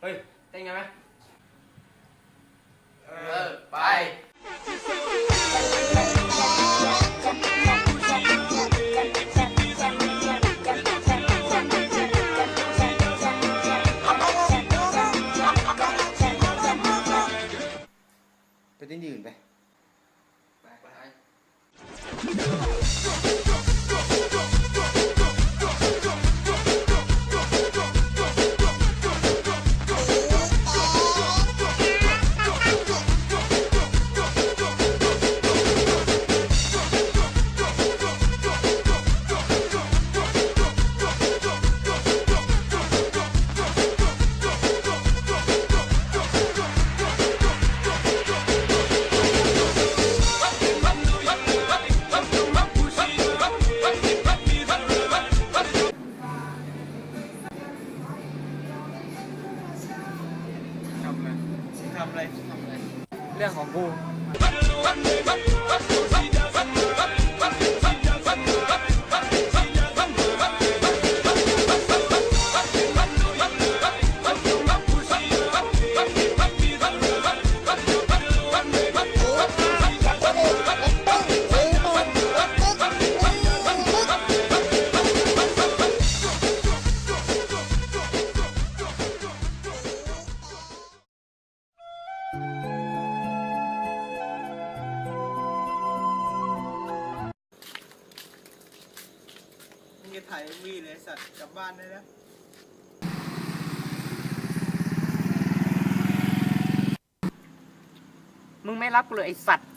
เฮ้ยเต้นกันไหมเออ ไป ไปเต้นที่อื่นไป ไป ทำอะไร เรื่องของกู มึงจะถ่ายวีเลยสัตว์กลับบ้านได้แล้ว มึงไม่รับกูเลยไอสัตว์